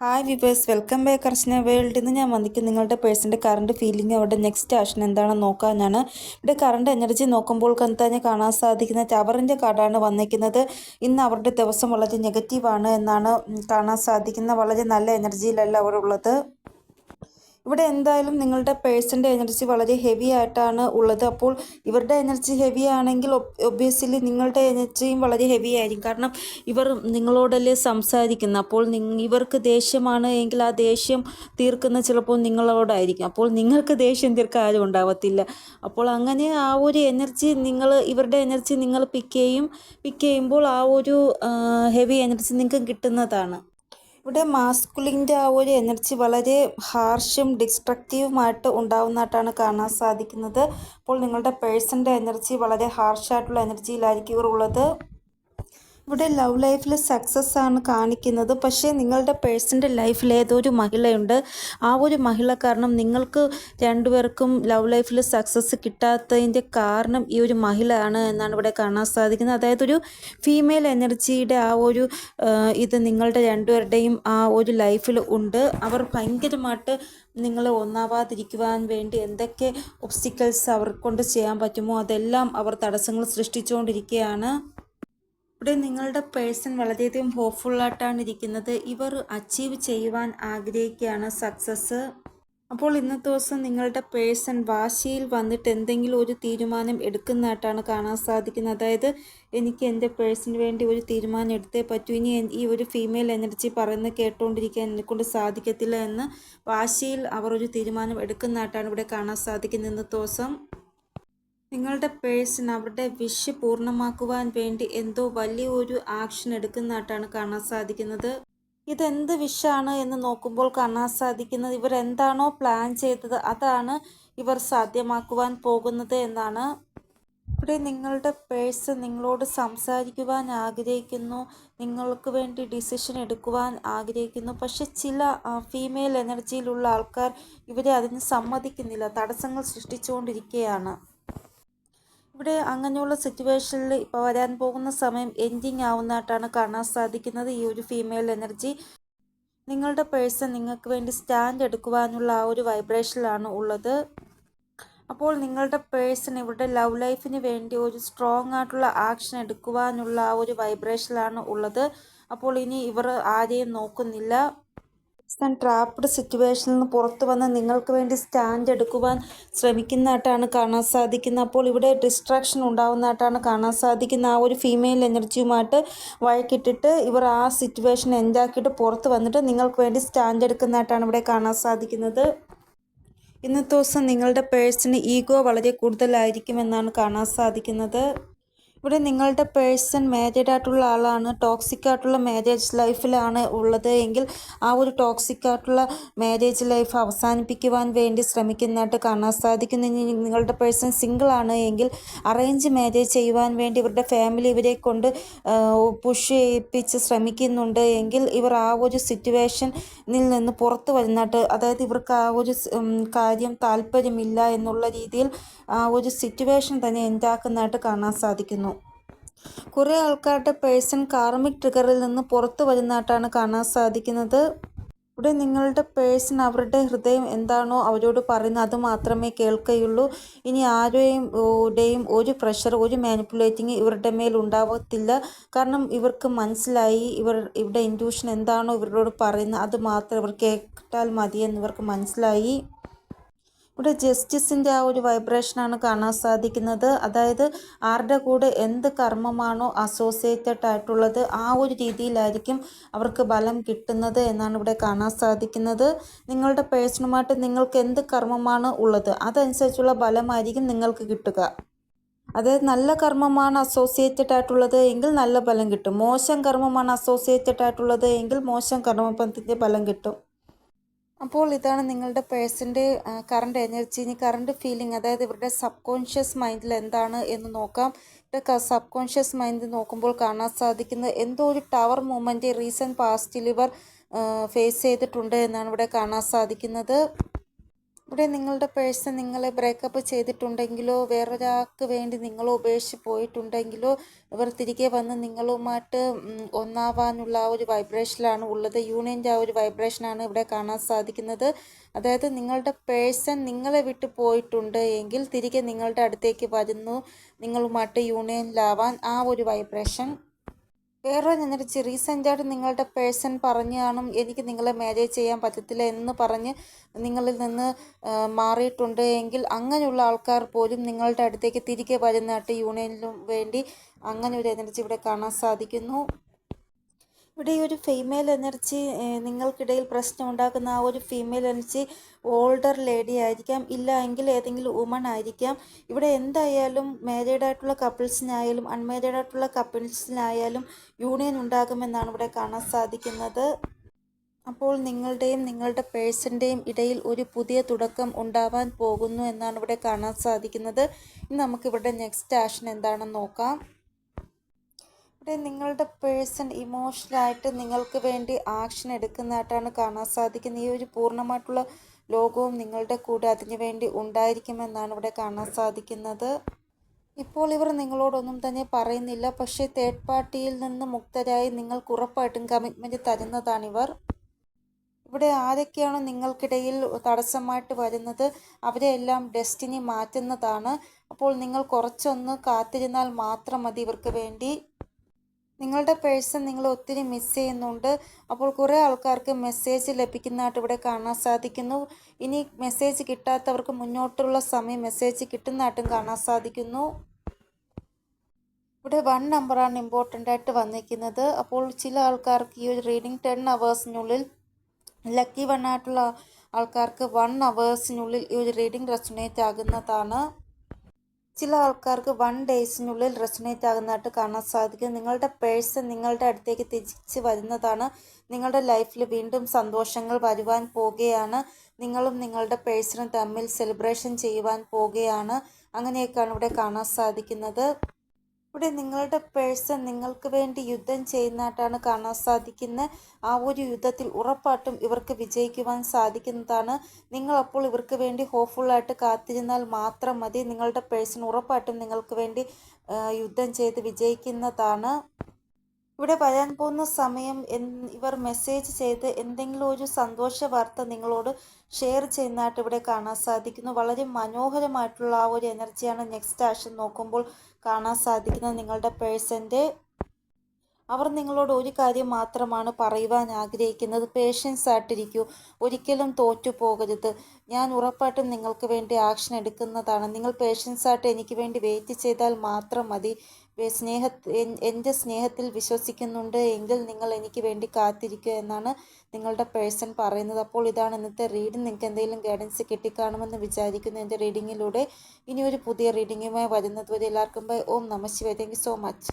Hi viewers welcome back Archana world ഇന്ന് ഞാൻ വന്നിരിക്കും നിങ്ങളുടെ പേഴ്സന്റെ കറണ്ട് ഫീലിംഗ് അവരുടെ നെക്സ്റ്റ് ആക്ഷൻ എന്താണെന്ന് നോക്കാനാണ്. ഇവിടെ കറണ്ട് എനർജി നോക്കുമ്പോൾ തന്നെ കാണാൻ സാധിക്കുന്ന ടവറിന്റെ കാർഡാണ് വന്നിരിക്കുന്നത്. ഇന്ന് അവരുടെ ദിവസം വളരെ നെഗറ്റീവാണ് എന്നാണ് കാണാൻ സാധിക്കുന്ന വളരെ നല്ല എനർജിയിലല്ല ഉള്ളത് ഇവിടെ എന്തായാലും നിങ്ങളുടെ പേഴ്സന്റെ എനർജി വളരെ ഹെവി ആയിട്ടാണ് ഉള്ളത്. അപ്പോൾ ഇവരുടെ എനർജി ഹെവി ആണെങ്കിൽ ഒബ്വിയസ്ലി നിങ്ങളുടെ എനർജിയും വളരെ ഹെവി ആയിരിക്കും. കാരണം ഇവർ നിങ്ങളോടല്ലേ സംസാരിക്കുന്നത്. അപ്പോൾ ഇവർക്ക് ദേഷ്യമാണ് എങ്കിൽ ആ ദേഷ്യം തീർക്കുന്ന ചിലപ്പോൾ നിങ്ങളോടായിരിക്കും. അപ്പോൾ നിങ്ങൾക്ക് ദേഷ്യം തീർക്കാൻ ആരും ഉണ്ടാവത്തില്ല. അപ്പോൾ അങ്ങനെ ആ ഒരു എനർജി നിങ്ങൾ ഇവരുടെ എനർജി നിങ്ങൾ പിക്ക് ചെയ്യും പിക്ക് ചെയ്യുമ്പോൾ ആ ഒരു ഹെവി എനർജി നിങ്ങൾക്ക് കിട്ടുന്നതാണ്. ഇവിടെ മാസ്കുലിന്റെ ആ ഒരു എനർജി വളരെ ഹാർഷും ഡിസ്ട്രക്റ്റീവുമായിട്ട് ഉണ്ടാവുന്നതായിട്ടാണ് കാണാൻ സാധിക്കുന്നത്. അപ്പോൾ നിങ്ങളുടെ പേഴ്സന്റെ എനർജി വളരെ ഹാർഷായിട്ടുള്ള എനർജിയിലായിരിക്കും ഉള്ളത്. ഇവിടെ ലവ് ലൈഫിൽ സക്സസ് ആണ് കാണിക്കുന്നത്. പക്ഷേ നിങ്ങളുടെ പേഴ്സന്റെ ലൈഫിൽ ഏതൊരു മഹിളയുണ്ട്? ആ ഒരു മഹിള കാരണം നിങ്ങൾക്ക് രണ്ടുപേർക്കും ലവ് ലൈഫിൽ സക്സസ് കിട്ടാത്തതിന്റെ കാരണം ഈ ഒരു മഹിള ആണ് എന്നാണ് ഇവിടെ കാണാൻ സാധിക്കുന്നത്. അതായത് ഒരു ഫീമെയിൽ എനർജിയുടെ ആ ഒരു ഇത് നിങ്ങളുടെ രണ്ടുപേരുടെയും ആ ഒരു ലൈഫിൽ ഉണ്ട്. അവർ ഭയങ്കരമായിട്ട് നിങ്ങളെ ഒന്നാവാതിരിക്കുവാൻ വേണ്ടി എന്തൊക്കെ ഒബ്സ്റ്റിക്കൽസ് അവർ കൊണ്ട് ചെയ്യാൻ പറ്റുമോ? അതെല്ലാം അവർ തടസ്സങ്ങൾ സൃഷ്ടിച്ചുകൊണ്ടിരിക്കുകയാണ്. ഇവിടെ നിങ്ങളുടെ പേഴ്സൺ വളരെയധികം ഹോപ്പ്ഫുള്ളായിട്ടാണ് ഇരിക്കുന്നത്. ഇവർ അച്ചീവ് ചെയ്യുവാൻ ആഗ്രഹിക്കുകയാണ് സക്സസ്. അപ്പോൾ ഇന്നത്തെ ദിവസം നിങ്ങളുടെ പേഴ്സൺ വാശിയിൽ വന്നിട്ട് എന്തെങ്കിലും ഒരു തീരുമാനം എടുക്കുന്നതായിട്ടാണ് കാണാൻ സാധിക്കുന്നത്. അതായത് എനിക്ക് എന്റെ പേഴ്സണിന് വേണ്ടി ഒരു തീരുമാനം എടുത്തേ പറ്റൂ. ഇനി ഈ ഒരു ഫീമെയിൽ എനർജി പറയുന്നത് കേട്ടുകൊണ്ടിരിക്കാൻ എന്നെക്കൊണ്ട് സാധിക്കത്തില്ല എന്ന് വാശിയിൽ അവർ ഒരു തീരുമാനം എടുക്കുന്നതായിട്ടാണ് ഇവിടെ കാണാൻ സാധിക്കുന്നത് ഇന്നത്തെ ദിവസം. നിങ്ങളുടെ പേഴ്സൺ അവരുടെ വിഷ് പൂർണമാക്കുവാൻ വേണ്ടി എന്തോ വലിയ ഒരു ആക്ഷൻ എടുക്കുന്നതായിട്ടാണ് കാണാൻ സാധിക്കുന്നത്. ഇതെന്ത് വിഷാണ് എന്ന് നോക്കുമ്പോൾ കാണാൻ സാധിക്കുന്നത് ഇവർ എന്താണോ പ്ലാൻ ചെയ്തത് അതാണ് ഇവർ സാധ്യമാക്കുവാൻ പോകുന്നത് എന്നാണ്. ഇവിടെ നിങ്ങളുടെ പേഴ്സൺ നിങ്ങളോട് സംസാരിക്കുവാൻ ആഗ്രഹിക്കുന്നു. നിങ്ങൾക്ക് വേണ്ടി ഡിസിഷൻ എടുക്കുവാൻ ആഗ്രഹിക്കുന്നു. പക്ഷെ ചില ഫീമെയിൽ എനർജിയിലുള്ള ആൾക്കാർ ഇവരെ അതിന് സമ്മതിക്കുന്നില്ല. തടസ്സങ്ങൾ സൃഷ്ടിച്ചുകൊണ്ടിരിക്കുകയാണ്. ഇവിടെ അങ്ങനെയുള്ള സിറ്റുവേഷനിൽ ഇപ്പോൾ വരാൻ പോകുന്ന സമയം എൻഡിങ് ആവുന്നതായിട്ടാണ് കാണാൻ സാധിക്കുന്നത്. ഈ ഒരു ഫീമെയിൽ എനർജി നിങ്ങളുടെ പേഴ്സൺ നിങ്ങൾക്ക് വേണ്ടി സ്റ്റാൻഡ് എടുക്കുവാനുള്ള ആ ഒരു വൈബ്രേഷനിലാണ് ഉള്ളത്. അപ്പോൾ നിങ്ങളുടെ പേഴ്സൺ ഇവിടെ ലവ് ലൈഫിന് വേണ്ടി ഒരു സ്ട്രോങ് ആയിട്ടുള്ള ആക്ഷൻ എടുക്കുവാനുള്ള ആ ഒരു വൈബ്രേഷനിലാണ് ഉള്ളത്. അപ്പോൾ ഇനി ഇവർ ആരെയും നോക്കുന്നില്ല. താൻ ട്രാപ്ഡ് സിറ്റുവേഷനിൽ നിന്ന് പുറത്തു വന്ന് നിങ്ങൾക്ക് വേണ്ടി സ്റ്റാൻഡ് എടുക്കുവാൻ ശ്രമിക്കുന്നതായിട്ടാണ് കാണാൻ സാധിക്കുന്നത്. അപ്പോൾ ഇവിടെ ഡിസ്ട്രാക്ഷൻ ഉണ്ടാകുന്നതായിട്ടാണ് കാണാൻ സാധിക്കുന്ന ആ ഒരു ഫീമെയിൽ എനർജിയുമായിട്ട് വഴക്കിട്ടിട്ട് ഇവർ ആ സിറ്റുവേഷൻ എന്താക്കിയിട്ട് പുറത്ത് വന്നിട്ട് നിങ്ങൾക്ക് വേണ്ടി സ്റ്റാൻഡ് എടുക്കുന്നതായിട്ടാണ് ഇവിടെ കാണാൻ സാധിക്കുന്നത്. ഇന്നത്തെ ദിവസം നിങ്ങളുടെ പേഴ്സണ് ഈഗോ വളരെ കൂടുതലായിരിക്കുമെന്നാണ് കാണാൻ സാധിക്കുന്നത്. ഇവിടെ നിങ്ങളുടെ പേഴ്സൺ മാരീഡ് ആയിട്ടുള്ള ആളാണ് ടോക്സിക് ആയിട്ടുള്ള മാരേജ് ലൈഫിലാണ് ഉള്ളത് എങ്കിൽ ആ ഒരു ടോക്സിക് ആയിട്ടുള്ള മാരേജ് ലൈഫ് അവസാനിപ്പിക്കുവാൻ വേണ്ടി ശ്രമിക്കുന്നതായിട്ട് കാണാൻ സാധിക്കുന്നു. നിങ്ങളുടെ പേഴ്സൺ സിംഗിൾ ആണ് എങ്കിൽ അറേഞ്ച് മാരേജ് ചെയ്യുവാൻ വേണ്ടി ഇവരുടെ ഫാമിലി ഇവരെ കൊണ്ട് പുഷ് ചെയ്യിപ്പിച്ച് ശ്രമിക്കുന്നുണ്ട് എങ്കിൽ ഇവർ ആ ഒരു സിറ്റുവേഷനിൽ നിന്ന് പുറത്തു വരുന്നതായിട്ട് അതായത് ഇവർക്ക് ആ ഒരു കാര്യം താല്പര്യമില്ല എന്നുള്ള രീതിയിൽ ആ ഒരു സിറ്റുവേഷൻ തന്നെ ഉണ്ടാക്കുന്നതായിട്ട് കാണാൻ സാധിക്കുന്നു. കുറേ ആൾക്കാരുടെ പേഴ്സൺ കാർമിക് ട്രിഗറിൽ നിന്ന് പുറത്തു വരുന്നതായിട്ടാണ് കാണാൻ സാധിക്കുന്നത്. ഇവിടെ നിങ്ങളുടെ പേഴ്സൺ അവരുടെ ഹൃദയം എന്താണോ അവരോട് പറയുന്നത് അത് മാത്രമേ കേൾക്കുകയുള്ളൂ ഇനി ആരുടെയും ടെയും ഒരു പ്രഷർ ഒരു മാനിപ്പുലേറ്റിംഗ് ഇവരുടെ മേൽ ഉണ്ടാവത്തില്ല. കാരണം ഇവർക്ക് മനസ്സിലായി ഇവർ ഇവിടെ ഇൻഡ്യൂഷൻ എന്താണോ ഇവരോട് പറയുന്നത് അത് മാത്രം ഇവർ കേട്ടാൽ മതിയെന്ന് ഇവർക്ക് മനസ്സിലായി. ഇവിടെ ജസ്റ്റിസിന്റെ ആ ഒരു വൈബ്രേഷനാണ് കാണാൻ സാധിക്കുന്നത്. അതായത് ആരുടെ കൂടെ എന്ത് കർമ്മമാണോ അസോസിയേറ്റഡ് ആയിട്ടുള്ളത് ആ ഒരു രീതിയിലായിരിക്കും അവർക്ക് ബലം കിട്ടുന്നത് എന്നാണ് ഇവിടെ കാണാൻ സാധിക്കുന്നത്. നിങ്ങളുടെ പേഴ്സണുമായിട്ട് നിങ്ങൾക്ക് എന്ത് കർമ്മമാണ് ഉള്ളത് അതനുസരിച്ചുള്ള ബലമായിരിക്കും നിങ്ങൾക്ക് കിട്ടുക. അതായത് നല്ല കർമ്മമാണ് അസോസിയേറ്റഡ് ആയിട്ടുള്ളത് എങ്കിൽ നല്ല ബലം കിട്ടും. മോശം കർമ്മമാണ് അസോസിയേറ്റഡ് ആയിട്ടുള്ളത് എങ്കിൽ മോശം കർമ്മബന്ധത്തിന്റെ ബലം കിട്ടും. അപ്പോൾ ഇതാണ് നിങ്ങളുടെ പേഴ്സന്റെ കറണ്ട് എനർജി ഇനി കറണ്ട് ഫീലിംഗ് അതായത് ഇവരുടെ സബ് കോൺഷ്യസ് മൈൻഡിൽ എന്താണ് എന്ന് നോക്കാം. ഇവിടെ സബ് കോൺഷ്യസ് മൈൻഡ് നോക്കുമ്പോൾ കാണാൻ സാധിക്കുന്നത് എന്തോ ഒരു ടവർ മൂവ്മെന്റ് റീസെന്റ് പാസ്റ്റിൽ ഇവർ ഫേസ് ചെയ്തിട്ടുണ്ട് എന്നാണ് ഇവിടെ കാണാൻ സാധിക്കുന്നത്. ഇവിടെ നിങ്ങളുടെ പേഴ്സൺ നിങ്ങളെ ബ്രേക്കപ്പ് ചെയ്തിട്ടുണ്ടെങ്കിലോ വേറൊരാൾക്ക് വേണ്ടി നിങ്ങൾ ഉപേക്ഷിച്ച് പോയിട്ടുണ്ടെങ്കിലോ ഇവർ തിരികെ വന്ന് നിങ്ങളുമായിട്ട് ഒന്നാവാനുള്ള ആ ഒരു വൈബ്രേഷനിലാണ് ഉള്ളത്. യൂണിയന്റെ ആ ഒരു വൈബ്രേഷനാണ് ഇവിടെ കാണാൻ സാധിക്കുന്നത്. അതായത് നിങ്ങളുടെ പേഴ്സൺ നിങ്ങളെ വിട്ട് പോയിട്ടുണ്ട് എങ്കിൽ തിരികെ നിങ്ങളുടെ അടുത്തേക്ക് വരുന്നു. നിങ്ങളുമായിട്ട് യൂണിയനിലാവാൻ ആ ഒരു വൈബ്രേഷൻ വേറെ നിന്നിട്ട് റീസെന്റായിട്ട് നിങ്ങളുടെ പേഴ്സൺ പറഞ്ഞു കാണും എനിക്ക് നിങ്ങളെ മാരേജ് ചെയ്യാൻ പറ്റത്തില്ല എന്ന് പറഞ്ഞ് നിങ്ങളിൽ നിന്ന് മാറിയിട്ടുണ്ട് എങ്കിൽ അങ്ങനെയുള്ള ആൾക്കാർ പോലും നിങ്ങളുടെ അടുത്തേക്ക് തിരികെ വരുന്നതായിട്ട് യൂണിയനിലും വേണ്ടി അങ്ങനെ ഒരു എനർജി ഇവിടെ കാണാൻ സാധിക്കുന്നു. ഇവിടെ ഈ ഒരു ഫീമെയിൽ എനർജി നിങ്ങൾക്കിടയിൽ പ്രശ്നം ഉണ്ടാക്കുന്ന ആ ഒരു ഫീമെയിൽ എനർജി ഓൾഡർ ലേഡി ആയിരിക്കാം ഇല്ല എങ്കിൽ ഏതെങ്കിലും വുമൺ ആയിരിക്കാം. ഇവിടെ എന്തായാലും മാരീഡ് ആയിട്ടുള്ള കപ്പിൾസിനായാലും അൺമാരീഡ് ആയിട്ടുള്ള കപ്പിൾസിനായാലും യൂണിയൻ ഉണ്ടാകുമെന്നാണ് ഇവിടെ കാണാൻ സാധിക്കുന്നത്. അപ്പോൾ നിങ്ങളുടെയും നിങ്ങളുടെ പേഴ്സന്റെയും ഇടയിൽ ഒരു പുതിയ തുടക്കം ഉണ്ടാവാൻ പോകുന്നു എന്നാണ് ഇവിടെ കാണാൻ സാധിക്കുന്നത്. ഇനി നമുക്കിവിടെ നെക്സ്റ്റ് ആക്ഷൻ എന്താണെന്ന് നോക്കാം. ഇവിടെ നിങ്ങളുടെ പേഴ്സൺ ഇമോഷണലായിട്ട് നിങ്ങൾക്ക് വേണ്ടി ആക്ഷൻ എടുക്കുന്നതായിട്ടാണ് കാണാൻ സാധിക്കുന്നത്. ഈ ഒരു പൂർണമായിട്ടുള്ള ലോകവും നിങ്ങളുടെ കൂടെ അതിനു വേണ്ടി ഉണ്ടായിരിക്കുമെന്നാണ് ഇവിടെ കാണാൻ സാധിക്കുന്നത്. ഇപ്പോൾ ഇവർ നിങ്ങളോടൊന്നും തന്നെ പറയുന്നില്ല. പക്ഷേ തേർഡ് പാർട്ടിയിൽ നിന്ന് മുക്തരായി നിങ്ങൾക്ക് ഉറപ്പായിട്ടും കമ്മിറ്റ്മെന്റ് തരുന്നതാണിവർ ഇവിടെ ആരൊക്കെയാണോ നിങ്ങൾക്കിടയിൽ തടസ്സമായിട്ട് വരുന്നത്? അവരെയെല്ലാം ഡെസ്റ്റിനി മാറ്റുന്നതാണ്. അപ്പോൾ നിങ്ങൾ കുറച്ചൊന്ന് കാത്തിരുന്നാൽ മാത്രം മതി ഇവർക്ക് വേണ്ടി. നിങ്ങളുടെ പേഴ്സൺ നിങ്ങൾ ഒത്തിരി മിസ് ചെയ്യുന്നുണ്ട്. അപ്പോൾ കുറേ ആൾക്കാർക്ക് മെസ്സേജ് ലഭിക്കുന്നതായിട്ട് ഇവിടെ കാണാൻ സാധിക്കുന്നു. ഇനി മെസ്സേജ് കിട്ടാത്തവർക്ക് മുന്നോട്ടുള്ള സമയം മെസ്സേജ് കിട്ടുന്നതായിട്ടും കാണാൻ സാധിക്കുന്നു. ഇവിടെ വൺ നമ്പറാണ് ഇമ്പോർട്ടന്റ് ആയിട്ട് വന്നിരിക്കുന്നത്. അപ്പോൾ ചില ആൾക്കാർക്ക് ഈ ഒരു റീഡിങ് ടെൻ അവേഴ്സിനുള്ളിൽ ലക്കി വൺ ആയിട്ടുള്ള ആൾക്കാർക്ക് വൺ അവേഴ്സിനുള്ളിൽ ഈ ഒരു റീഡിങ് റെസുനേറ്റ് ആകുന്നതാണ്. ചില ആൾക്കാർക്ക് വൺ ഡേയ്സിനുള്ളിൽ റെസണേറ്റ് ആകുന്നതായിട്ട് കാണാൻ സാധിക്കും. നിങ്ങളുടെ പേഴ്സൺ നിങ്ങളുടെ അടുത്തേക്ക് തിരിച്ച് വരുന്നതാണ്. നിങ്ങളുടെ ലൈഫിൽ വീണ്ടും സന്തോഷങ്ങൾ വരുവാൻ പോകുകയാണ്. നിങ്ങളും നിങ്ങളുടെ പേഴ്സണും തമ്മിൽ സെലിബ്രേഷൻ ചെയ്യുവാൻ പോകുകയാണ്. അങ്ങനെയൊക്കെയാണ് ഇവിടെ കാണാൻ സാധിക്കുന്നത്. ഇവിടെ നിങ്ങളുടെ പേഴ്സൺ നിങ്ങൾക്ക് വേണ്ടി യുദ്ധം ചെയ്യുന്നതായിട്ടാണ് കാണാൻ സാധിക്കുന്നത്. ആ ഒരു യുദ്ധത്തിൽ ഉറപ്പായിട്ടും ഇവർക്ക് വിജയിക്കുവാൻ സാധിക്കുന്നതാണ്. നിങ്ങൾ അപ്പോൾ ഇവർക്ക് വേണ്ടി ഹോപ്പ്ഫുള്ളായിട്ട് കാത്തിരുന്നാൽ മാത്രം മതി. നിങ്ങളുടെ പേഴ്സൺ ഉറപ്പായിട്ടും നിങ്ങൾക്ക് വേണ്ടി യുദ്ധം ചെയ്ത് വിജയിക്കുന്നതാണ്. ഇവിടെ വരാൻ പോകുന്ന സമയം ഇവർ മെസ്സേജ് ചെയ്ത് എന്തെങ്കിലും ഒരു സന്തോഷ വാർത്ത നിങ്ങളോട് ഷെയർ ചെയ്യുന്നതായിട്ട് ഇവിടെ കാണാൻ സാധിക്കുന്നു. വളരെ മനോഹരമായിട്ടുള്ള ആ ഒരു എനർജിയാണ് നെക്സ്റ്റ് ആഷൻ നോക്കുമ്പോൾ കാണാൻ സാധിക്കുന്ന നിങ്ങളുടെ പേഴ്സന്റെ അവർ നിങ്ങളോട് ഒരു കാര്യം മാത്രമാണ് പറയുവാൻ ആഗ്രഹിക്കുന്നത്. പേഷ്യൻസ് ആയിട്ടിരിക്കൂ. ഒരിക്കലും തോറ്റു പോകരുത്. ഞാൻ ഉറപ്പായിട്ടും നിങ്ങൾക്ക് വേണ്ടി ആക്ഷൻ എടുക്കുന്നതാണ്. നിങ്ങൾ പേഷ്യൻസ് ആയിട്ട് എനിക്ക് വേണ്ടി വെയിറ്റ് ചെയ്താൽ മാത്രം മതി. സ്നേഹ എന്റെ സ്നേഹത്തിൽ വിശ്വസിക്കുന്നുണ്ട്. എങ്കിൽ നിങ്ങൾ എനിക്ക് വേണ്ടി കാത്തിരിക്കുക എന്നാണ് നിങ്ങളുടെ പേഴ്സൺ പറയുന്നത്. അപ്പോൾ ഇതാണ് ഇന്നത്തെ റീഡിംഗ്. നിങ്ങൾക്ക് എന്തെങ്കിലും ഗൈഡൻസ് കിട്ടിക്കാണുമെന്ന് വിചാരിക്കുന്നു എന്റെ റീഡിങ്ങിലൂടെ. ഇനി ഒരു പുതിയ റീഡിങ്ങുമായി വരുന്നത് വരെ എല്ലാവർക്കും ബൈ. ഓം നമ ശിവ താങ്ക് സോ മച്ച്.